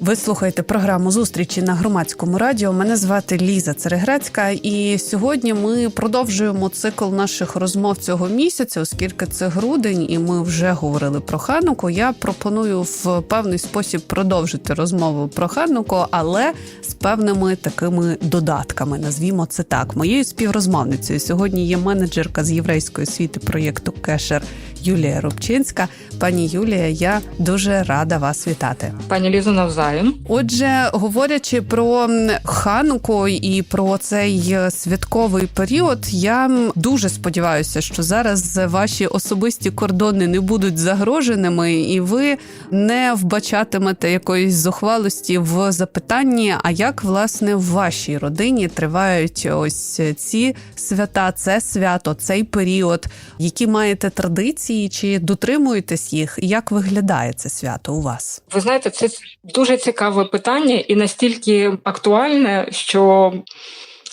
Ви слухаєте програму зустрічі на громадському радіо. Мене звати Ліза Цереграцька, і сьогодні ми продовжуємо цикл наших розмов цього місяця, оскільки це грудень, і ми вже говорили про Хануку. Я пропоную в певний спосіб продовжити розмову про Хануку, але з певними такими додатками. Назвімо це так. Моєю співрозмовницею сьогодні є менеджерка з єврейської освіти проєкту Кешер Юлія Рубчинська. Пані Юлія, я дуже рада вас вітати. Пані Лізо, навзаєм. Отже, говорячи про Хануку і про цей е, святковий період, я дуже сподіваюся, що зараз ваші особисті кордони не будуть загроженими, і ви не вбачатимете якоїсь зухвалості в запитанні, а як власне в вашій родині тривають ось ці свята, це свято, цей період, які маєте традиції, чи дотримуєтесь їх? Як виглядає це свято у вас? Ви знаєте, це дуже цікаве питання і настільки актуальне, що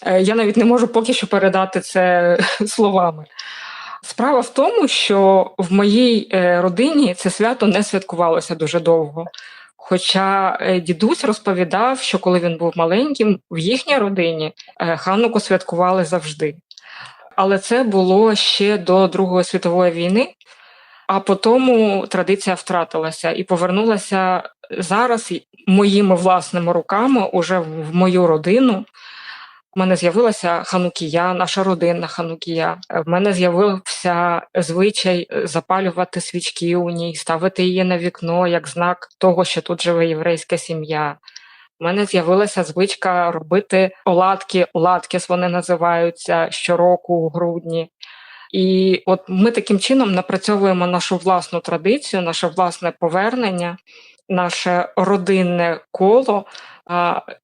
е, я навіть не можу поки що передати це словами. Справа в тому, що в моїй е, родині це свято не святкувалося дуже довго. Хоча е, дідусь розповідав, що коли він був маленьким, в їхній родині Хануку святкували завжди. Але це було ще до Другої світової війни, а потім традиція втратилася і повернулася зараз моїми власними руками уже в мою родину. У мене з'явилася ханукія, наша родинна ханукія. В мене з'явився звичай запалювати свічки у ній, ставити її на вікно як знак того, що тут живе єврейська сім'я. У мене з'явилася звичка робити оладки, оладкіс вони називаються щороку у грудні. І от ми таким чином напрацьовуємо нашу власну традицію, наше власне повернення, наше родинне коло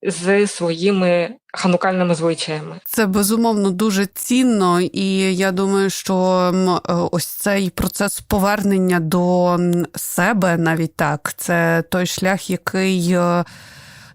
з своїми ханукальними звичаями. Це безумовно дуже цінно, і я думаю, що е, ось цей процес повернення до себе, навіть так, це той шлях, який.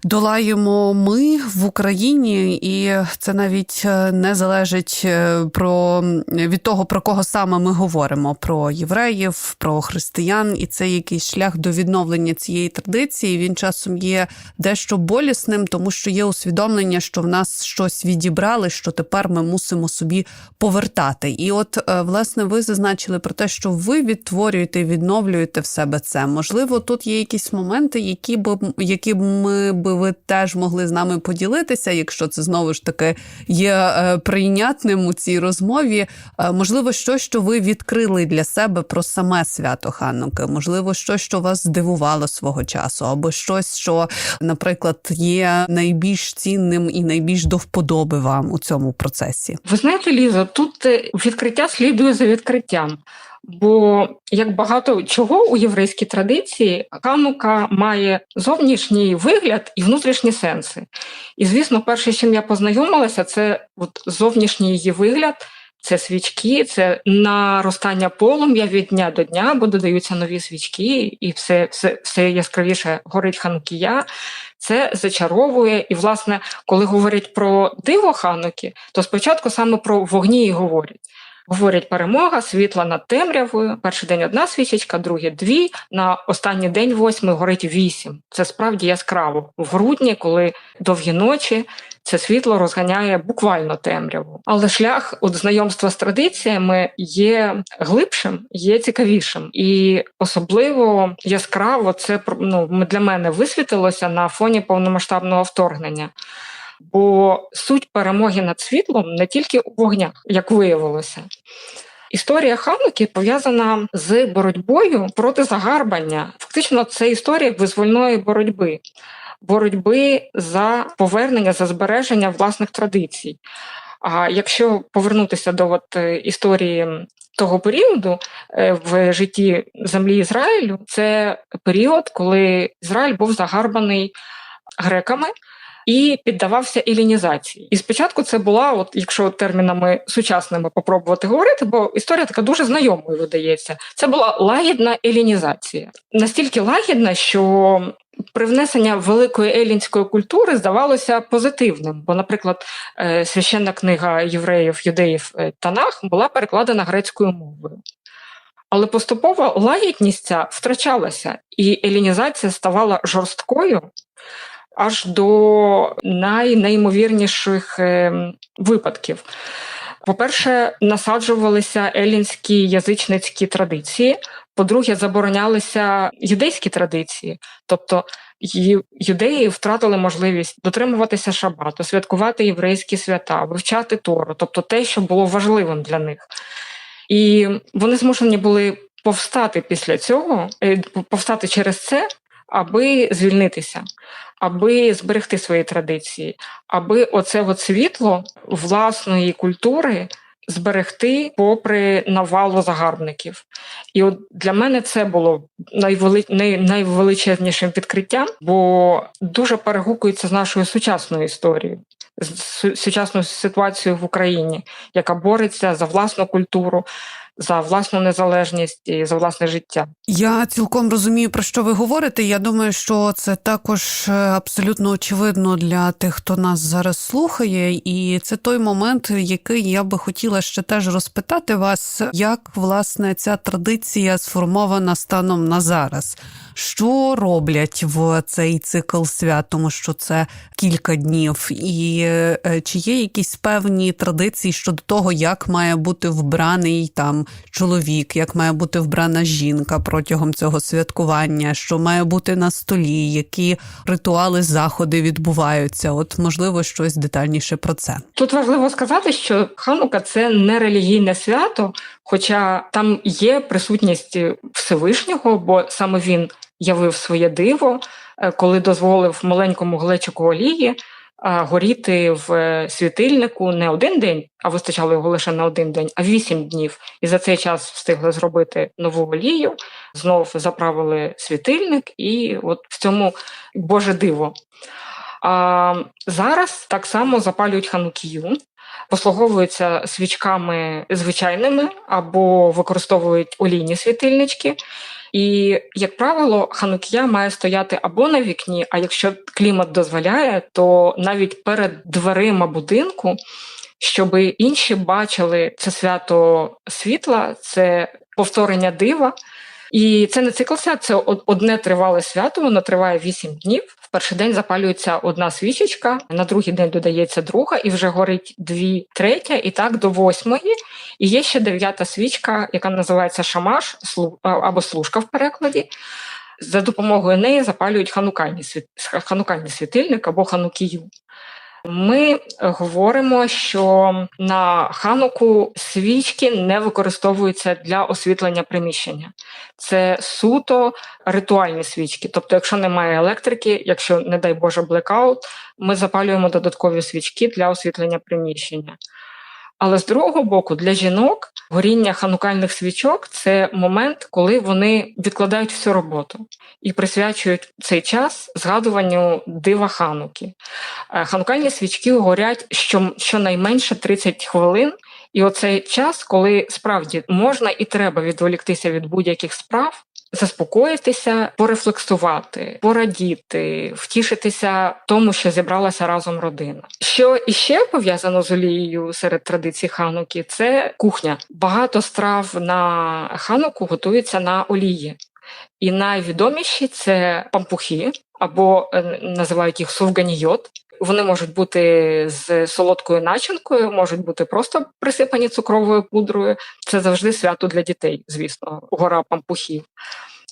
Долаємо ми в Україні, і це навіть е, не залежить е, про від того, про кого саме ми говоримо: про євреїв, про християн, і це якийсь шлях до відновлення цієї традиції. Він часом є дещо болісним, тому що є усвідомлення, що в нас щось відібрали, що тепер ми мусимо собі повертати. І от е, власне ви зазначили про те, що ви відтворюєте відновлюєте в себе це. Можливо, тут є якісь моменти, які б які б ми би ви теж могли з нами поділитися, якщо це знову ж таки є е, прийнятним у цій розмові. Е, можливо, щось, що ви відкрили для себе про саме свято Хануки, можливо, щось, що вас здивувало свого часу, або щось, що, наприклад, є найбільш цінним і найбільш до вподоби вам у цьому процесі. Ви знаєте, Ліза, тут е, відкриття слідує за відкриттям. Бо як багато чого у єврейській традиції, Ханука має зовнішній вигляд і внутрішні сенси. І, звісно, перше, з чим я познайомилася, це от зовнішній її вигляд, це свічки, це наростання полум'я від дня до дня, бо додаються нові свічки, і все, все, все яскравіше горить ханукія. Це зачаровує. І, власне, коли говорять про диво хануки, то спочатку саме про вогні і говорять. Говорять перемога, світла над темрявою. Перший день одна свічечка, другий дві. На останній день восьми горить вісім. Це справді яскраво. В грудні, коли довгі ночі, це світло розганяє буквально темряву. Але шлях от знайомства з традиціями є глибшим, є цікавішим. І особливо яскраво це ну, для мене висвітилося на фоні повномасштабного вторгнення. Бо суть перемоги над світлом не тільки у вогнях, як виявилося. Історія Хануки пов'язана з боротьбою проти загарбання. Фактично, це історія визвольної боротьби, боротьби за повернення, за збереження власних традицій. А якщо повернутися до от е, історії того періоду е, в житті землі Ізраїлю, це період, коли Ізраїль був загарбаний греками. І піддавався елінізації. І спочатку це була, от якщо термінами сучасними попробувати говорити, бо історія така дуже знайомою видається. Це була лагідна елінізація. Настільки лагідна, що привнесення великої елінської культури здавалося позитивним. Бо, наприклад, е, священна книга євреїв, юдеїв е, Танах була перекладена грецькою мовою. Але поступово лагідність ця втрачалася, і елінізація ставала жорсткою аж до найнеймовірніших е, випадків. По-перше, насаджувалися елінські язичницькі традиції. По-друге, заборонялися юдейські традиції, тобто юдеї втратили можливість дотримуватися шабату, святкувати єврейські свята, вивчати Тору, тобто те, що було важливим для них. І вони змушені були повстати після цього, е, повстати через це, аби звільнитися, аби зберегти свої традиції, аби оце от світло власної культури зберегти попри навалу загарбників. І от для мене це було найвели... най... найвеличезнішим відкриттям, бо дуже перегукується з нашою сучасною історією, з сучасною ситуацією в Україні, яка бореться за власну культуру, за власну незалежність і за власне життя. Я цілком розумію, про що ви говорите. Я думаю, що це також е, абсолютно очевидно для тих, хто нас зараз слухає, і це той момент, який я би хотіла ще теж розпитати вас, як власне ця традиція сформована станом на зараз. Що роблять в цей цикл свят, тому що це кілька днів, і е, чи є якісь певні традиції щодо того, як має бути вбраний там чоловік, як має бути вбрана жінка протягом цього святкування, що має бути на столі, які ритуали, заходи відбуваються? От можливо, щось детальніше про це. Тут важливо сказати, що Ханука це не релігійне свято, хоча там є присутність Всевишнього, бо саме він явив своє диво, е, коли дозволив маленькому глечику олії горіти в е, світильнику не один день, а вистачало його лише на один день, а вісім днів. І за цей час встигли зробити нову олію, знов заправили світильник, і от в цьому Боже диво. А зараз так само запалюють ханукію, послуговуються свічками звичайними або використовують олійні світильнички. І, як правило, ханукія має стояти або на вікні, а якщо клімат дозволяє, то навіть перед дверима будинку, щоб інші бачили це свято світла, це повторення дива. І це не цикл свят, це одне тривале свято, воно триває 8 днів. В перший день запалюється одна свічечка, на другий день додається друга, і вже горить дві, третя, і так до восьмої. І є ще дев'ята свічка, яка називається шамаш або служка в перекладі. За допомогою неї запалюють ханукальний, світ, ханукальний світильник або ханукію. Ми говоримо, що на хануку свічки не використовуються для освітлення приміщення. Це суто ритуальні свічки. Тобто, якщо немає електрики, якщо, не дай Боже, блекаут, ми запалюємо додаткові свічки для освітлення приміщення. Але з другого боку, для жінок горіння ханукальних свічок це момент, коли вони відкладають всю роботу і присвячують цей час згадуванню дива хануки. Е, Ханукальні свічки горять що, щонайменше 30 хвилин. І оцей час, коли справді можна і треба відволіктися від будь-яких справ, заспокоїтися, порефлексувати, порадіти, втішитися тому, що зібралася разом родина. Що іще пов'язано з олією серед традицій хануки, це кухня. Багато страв на хануку готуються на олії. І найвідоміші це пампухи, або е, називають їх сувганійот. Вони можуть бути з солодкою начинкою, можуть бути просто присипані цукровою пудрою. Це завжди свято для дітей, звісно, гора пампухів.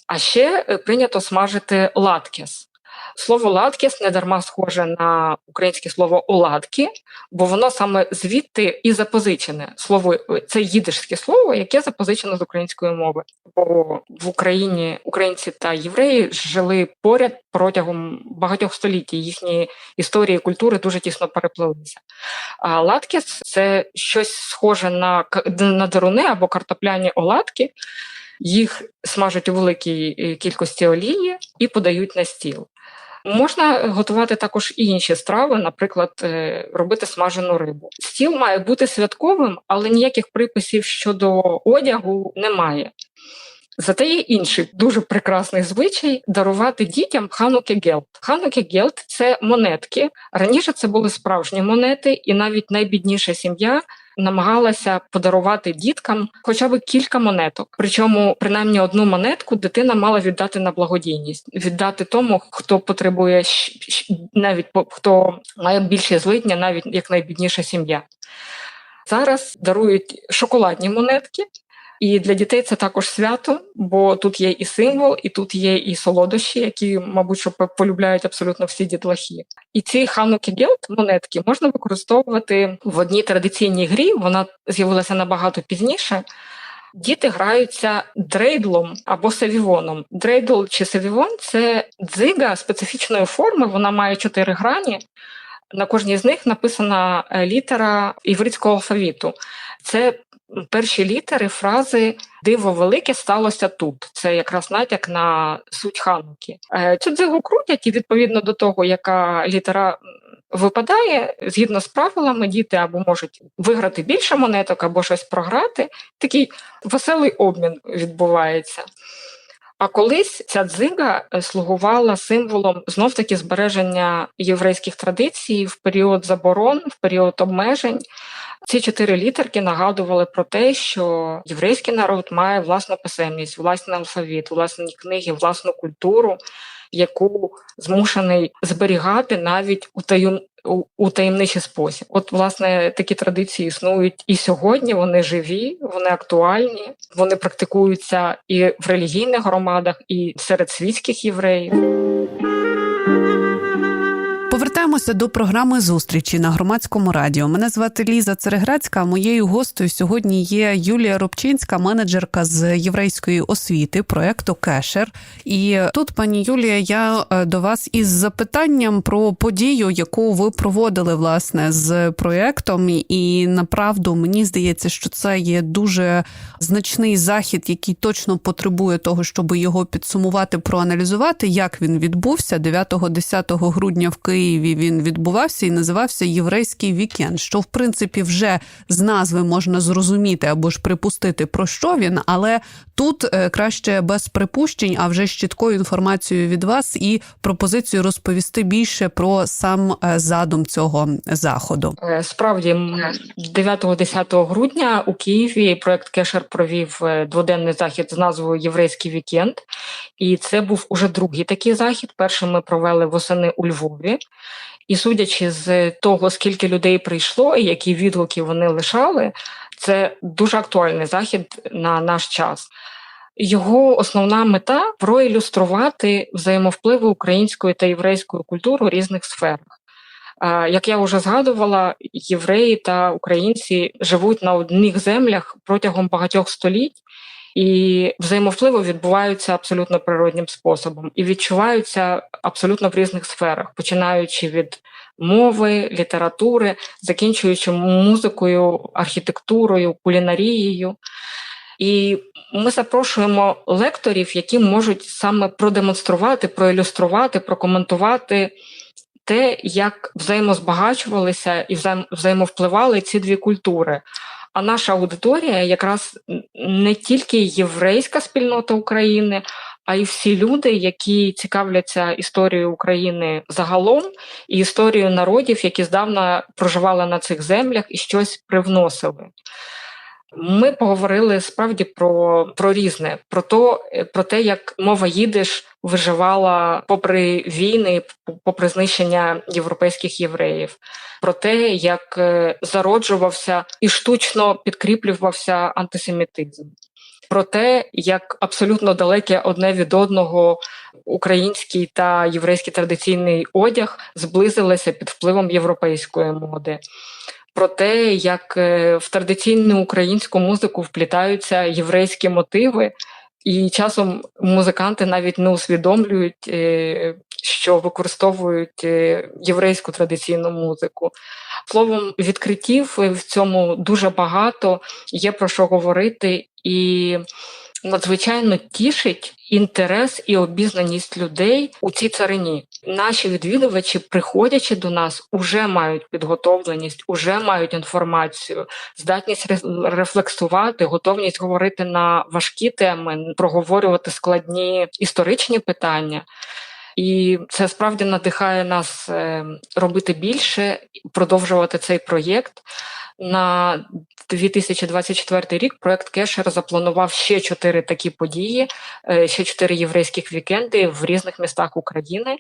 А ще е, прийнято смажити латкес. Слово латкес не дарма схоже на українське слово оладки, бо воно саме звідти і запозичене. Слово це їдишське слово, яке запозичено з української мови. Бо в Україні українці та євреї жили поряд протягом багатьох століть. Їхні історії культури дуже тісно переплилися. А латкес це щось схоже на, на деруни або картопляні оладки. Їх смажать у великій е, кількості олії і подають на стіл. Можна готувати також і інші страви, наприклад, е, робити смажену рибу. Стіл має бути святковим, але ніяких приписів щодо одягу немає. Зате є інший дуже прекрасний звичай дарувати дітям хануки гелт. Хануки гелт це монетки. Раніше це були справжні монети, і навіть найбідніша сім'я намагалася подарувати діткам хоча б кілька монеток. Причому, принаймні, одну монетку дитина мала віддати на благодійність, віддати тому, хто потребує навіть хто має більше злидня, навіть як найбідніша сім'я. Зараз дарують шоколадні монетки. І для дітей це також свято, бо тут є і символ, і тут є і солодощі, які, мабуть, що полюбляють абсолютно всі дітлахи. І ці хануки гелт монетки можна використовувати в одній традиційній грі. Вона з'явилася набагато пізніше. Діти граються дрейдлом або савівоном. Дрейдл чи савівон це дзига специфічної форми. Вона має чотири грані. На кожній з них написана е, літера івритського алфавіту. Це перші літери фрази Диво велике сталося тут. Це якраз натяк на суть хануки. Е, цю дзигу крутять, і відповідно до того, яка літера випадає, згідно з правилами, діти або можуть виграти більше монеток, або щось програти. Такий веселий обмін відбувається. А колись ця дзига е, слугувала символом знов таки збереження єврейських традицій в період заборон, в період обмежень. Ці чотири літерки нагадували про те, що єврейський народ має власну писемність, власний алфавіт, власні книги, власну культуру, яку змушений зберігати навіть у таю... у таємничий спосіб. От, власне, такі традиції існують і сьогодні. Вони живі, вони актуальні, вони практикуються і в релігійних громадах, і серед світських євреїв. Повертаємося до програми зустрічі на громадському радіо. Мене звати Ліза Цереграцька. Моєю гостею сьогодні є Юлія Рубчинська, менеджерка з єврейської освіти проекту Кешер. І тут, пані Юлія, я е, до вас із запитанням про подію, яку ви проводили власне з проектом. І направду мені здається, що це є дуже значний захід, який точно потребує того, щоб його підсумувати, проаналізувати, як він відбувся 9-10 грудня в Києві. Києві він відбувався і називався Єврейський вікенд. Що в принципі вже з назви можна зрозуміти або ж припустити про що він, але тут е, краще без припущень, а вже з чіткою інформацією від вас і пропозицію розповісти більше про сам е, задум цього заходу. Е, справді 9-10 грудня у Києві проект Кешер провів дводенний захід з назвою Єврейський вікенд, і це був уже другий такий захід. Перший ми провели восени у Львові. І судячи з того, скільки людей прийшло і які відгуки вони лишали, це дуже актуальний захід на наш час. Його основна мета проілюструвати взаємовпливи української та єврейської культури у різних сферах. Як я вже згадувала, євреї та українці живуть на одних землях протягом багатьох століть, і взаємовпливи відбуваються абсолютно природнім способом і відчуваються абсолютно в різних сферах, починаючи від мови, літератури, закінчуючи музикою, архітектурою, кулінарією. І ми запрошуємо лекторів, які можуть саме продемонструвати, проілюструвати, прокоментувати те, як взаємозбагачувалися і взаємовпливали ці дві культури. А наша аудиторія якраз не тільки єврейська спільнота України, а й всі люди, які цікавляться історією України загалом і історією народів, які здавна проживали на цих землях і щось привносили. Ми поговорили справді про про різне, про то, про те, як мова їдиш виживала попри війни, попри знищення європейських євреїв, про те, як е, зароджувався і штучно підкріплювався антисемітизм. Про те, як абсолютно далеке одне від одного український та єврейський традиційний одяг зблизилися під впливом європейської моди, про те, як е, в традиційну українську музику вплітаються єврейські мотиви, і часом музиканти навіть не усвідомлюють, е, що використовують е, єврейську традиційну музику. Словом, відкриттів в цьому дуже багато, є про що говорити, і надзвичайно тішить інтерес і обізнаність людей у цій царині. Наші відвідувачі, приходячи до нас, уже мають підготовленість, уже мають інформацію, здатність рефлексувати, готовність говорити на важкі теми, проговорювати складні історичні питання. І це справді надихає нас е, робити більше, продовжувати цей проєкт. На 2024 рік проект Кешер запланував ще чотири такі події, е, ще чотири єврейських вікенди в різних містах України.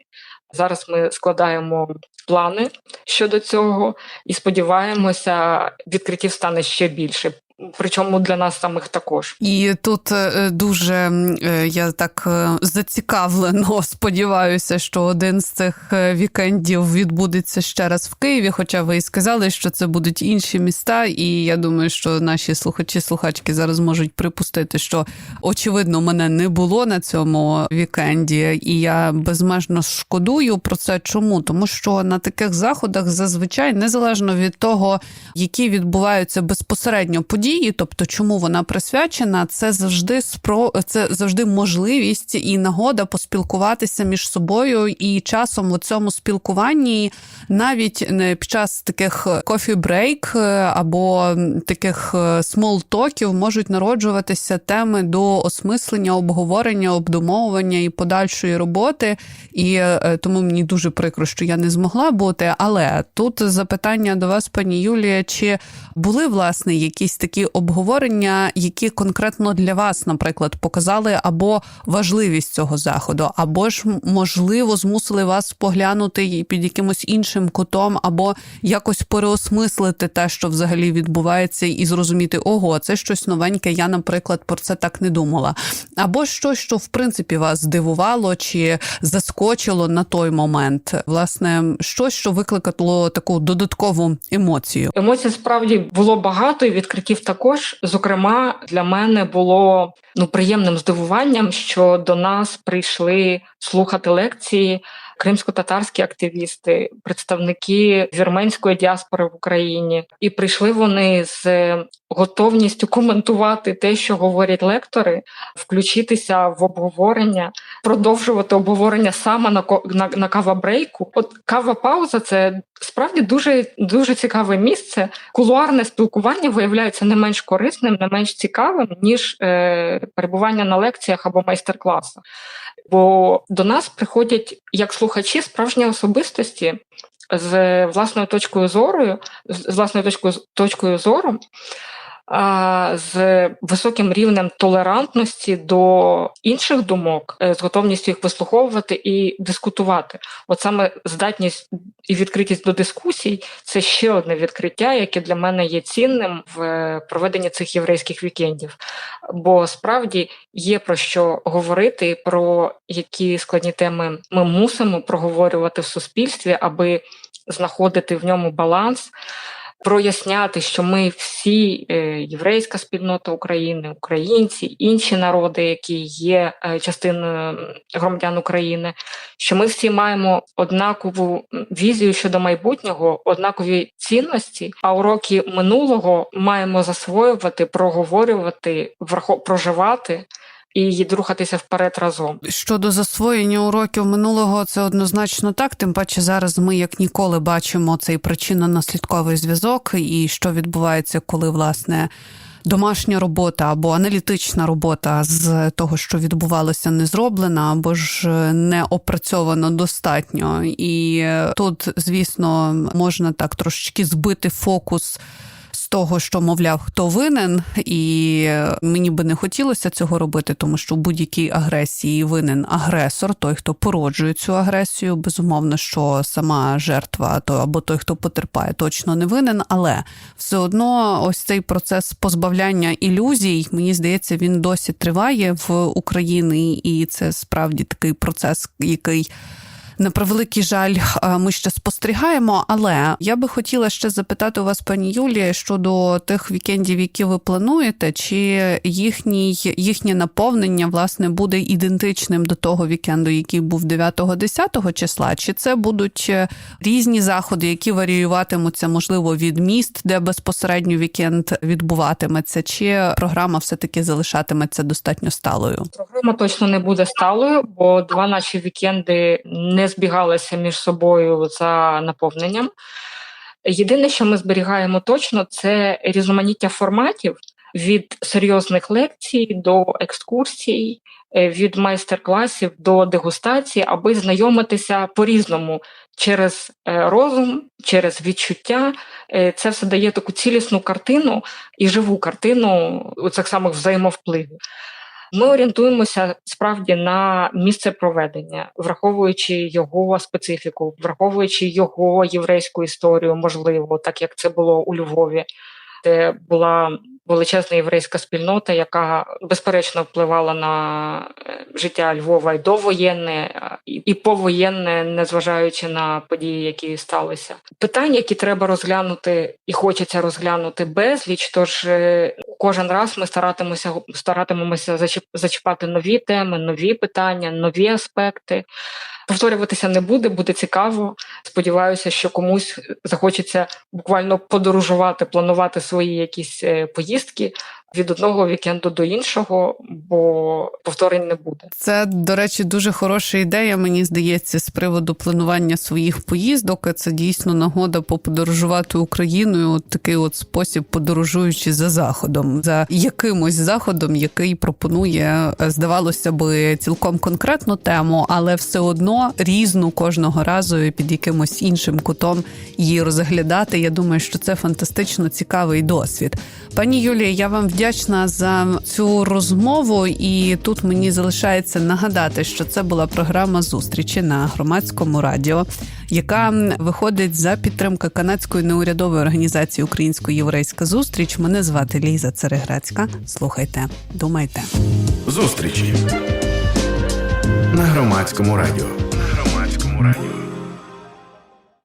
Зараз ми складаємо плани щодо цього і сподіваємося, відкриттів стане ще більше. Причому для нас самих також. І тут е, дуже е, я так е, зацікавлено сподіваюся, що один з цих е, вікендів відбудеться ще раз в Києві. Хоча ви і сказали, що це будуть інші міста, і я думаю, що наші слухачі слухачки зараз можуть припустити, що очевидно мене не було на цьому вікенді, і я безмежно шкодую про це. Чому? Тому що на таких заходах зазвичай незалежно від того, які відбуваються безпосередньо події, тобто чому вона присвячена, це завжди спро... це завжди можливість і нагода поспілкуватися між собою. І часом у цьому спілкуванні навіть не під час таких кофі-брейк або таких смол-токів можуть народжуватися теми до осмислення, обговорення, обдумовування і подальшої роботи. І е, тому мені дуже прикро, що я не змогла бути. Але тут запитання до вас, пані Юлія, чи були власне якісь такі обговорення, які конкретно для вас, наприклад, показали або важливість цього заходу, або ж можливо змусили вас поглянути під якимось іншим кутом, або якось переосмислити те, що взагалі відбувається, і зрозуміти, ого, це щось новеньке. Я, наприклад, про це так не думала. Або щось, що в принципі вас здивувало чи заскочило на той момент, власне, щось, що викликало таку додаткову емоцію. Емоцій справді було багато і відкриттів також. Зокрема, для мене було ну приємним здивуванням, що до нас прийшли слухати лекції кримсько-татарські активісти, представники вірменської діаспори в Україні, і прийшли вони з готовністю коментувати те, що говорять лектори, включитися в обговорення, продовжувати обговорення саме на на, на кава-брейку. От кава-пауза це справді дуже дуже цікаве місце. Кулуарне спілкування виявляється не менш корисним, не менш цікавим, ніж е, перебування на лекціях або майстер-класах. Бо до нас приходять як слухачі справжні особистості з власною точкою зору, з власною точкою, точкою зору, з високим рівнем толерантності до інших думок, е, з готовністю їх вислуховувати і дискутувати. От саме здатність і відкритість до дискусій це ще одне відкриття, яке для мене є цінним в е, проведенні цих єврейських вікендів. Бо справді є про що говорити, про які складні теми ми мусимо проговорювати в суспільстві, аби знаходити в ньому баланс. Проясняти, що ми всі е, єврейська спільнота України, українці, інші народи, які є е, частиною громадян України, що ми всі маємо однакову візію щодо майбутнього, однакові цінності, а уроки минулого маємо засвоювати, проговорювати, проживати і рухатися вперед разом. Щодо засвоєння уроків минулого, це однозначно так. Тим паче зараз ми як ніколи бачимо цей причинно-наслідковий зв'язок, і що відбувається, коли власне. Домашня робота або аналітична робота з того, що відбувалося, не зроблена, або ж не опрацьовано достатньо. І тут, звісно, можна так трошечки збити фокус того, що мовляв, хто винен, і е, мені би не хотілося цього робити, тому що в будь-якій агресії винен агресор, той, хто породжує цю агресію. Безумовно, що сама жертва, то або той, хто потерпає, точно не винен. Але все одно, ось цей процес позбавляння ілюзій, мені здається, він досі триває в Україні, і це справді такий процес, який на превеликий жаль, е, ми ще спостерігаємо. Але я би хотіла ще запитати у вас, пані Юлія, щодо тих вікендів, які ви плануєте, чи їхній їхнє наповнення власне буде ідентичним до того вікенду, який був 9-10 числа, чи це будуть е, різні заходи, які варіюватимуться, можливо, від міст, де безпосередньо вікенд відбуватиметься, чи програма все таки залишатиметься достатньо сталою? Програма точно не буде сталою, бо два наші вікенди не збігалися між собою за наповненням. Єдине, що ми зберігаємо точно, це різноманіття форматів від серйозних лекцій до екскурсій, е, від майстер-класів до дегустації, аби знайомитися по-різному через е, розум, через відчуття. Е, Це все дає таку цілісну картину і живу картину у цих самих взаємовпливів. Ми орієнтуємося справді на місце проведення, враховуючи його специфіку, враховуючи його єврейську історію, можливо, так як це було у Львові, де була величезна єврейська спільнота, яка безперечно впливала на е, життя Львова і довоєнне, е, і повоєнне, незважаючи на події, які сталися. Питань, які треба розглянути, і хочеться розглянути безліч. Тож е, кожен раз ми старатимемося старатимемося зачіп- зачіпати нові теми, нові питання, нові аспекти. Повторюватися не буде, буде цікаво. Сподіваюся, що комусь захочеться буквально подорожувати, планувати свої якісь е, поїздки від одного вікенду до іншого, бо повторень не буде. Це, до речі, дуже хороша ідея, мені здається, з приводу планування своїх поїздок. Це дійсно нагода поподорожувати Україною. От такий от спосіб, подорожуючи за заходом, за якимось заходом, який пропонує, е, здавалося би, цілком конкретну тему, але все одно різну кожного разу і під якимось іншим кутом її розглядати. Я думаю, що це фантастично цікавий досвід. Пані Юлія, я вам вдячна за цю розмову, і тут мені залишається нагадати, що це була програма зустрічі на громадському радіо, яка виходить за підтримки канадської неурядової організації Українсько-Єврейська зустріч. Мене звати Ліза Цереграцька. Слухайте, думайте. Зустрічі на громадському радіо. На громадському радіо.